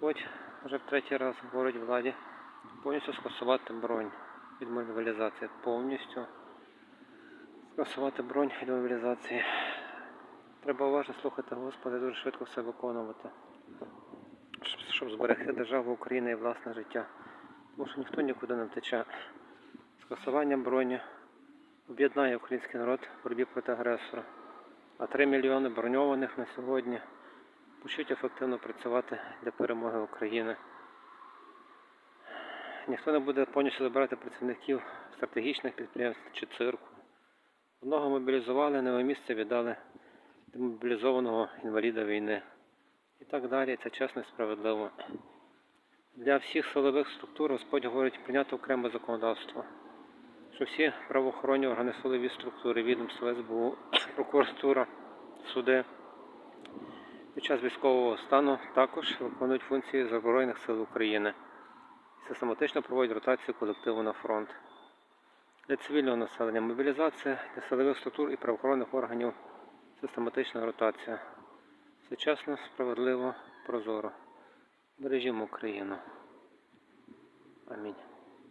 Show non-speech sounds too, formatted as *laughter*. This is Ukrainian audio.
Господь вже в третій раз говорить владі повністю скасувати бронь від мобілізації. Повністю скасувати бронь від мобілізації. Треба уважно слухати Господа і дуже швидко все виконувати, щоб- зберегти державу України і власне життя. Тому що ніхто нікуди не втече. Скасування броні об'єднає український народ в боротьбі проти агресора. А 3 мільйони броньованих на сьогодні почнуть ефективно працювати для перемоги України. Ніхто не буде повністю забирати працівників стратегічних підприємств чи цирку. Одного мобілізували, нове місце віддали демобілізованого інваліда війни. І так далі. Це чесно і справедливо. Для всіх силових структур Господь говорить прийняти окреме законодавство. Що всі правоохоронні органи, силові структури, відомства, СБУ, *coughs* прокуратура, суди під час військового стану також виконують функції Збройних сил України і систематично проводять ротацію колективу на фронт. Для цивільного населення мобілізація, для силових структур і правоохоронних органів систематична ротація. Все чесно, справедливо, прозоро. Бережімо Україну. Амінь.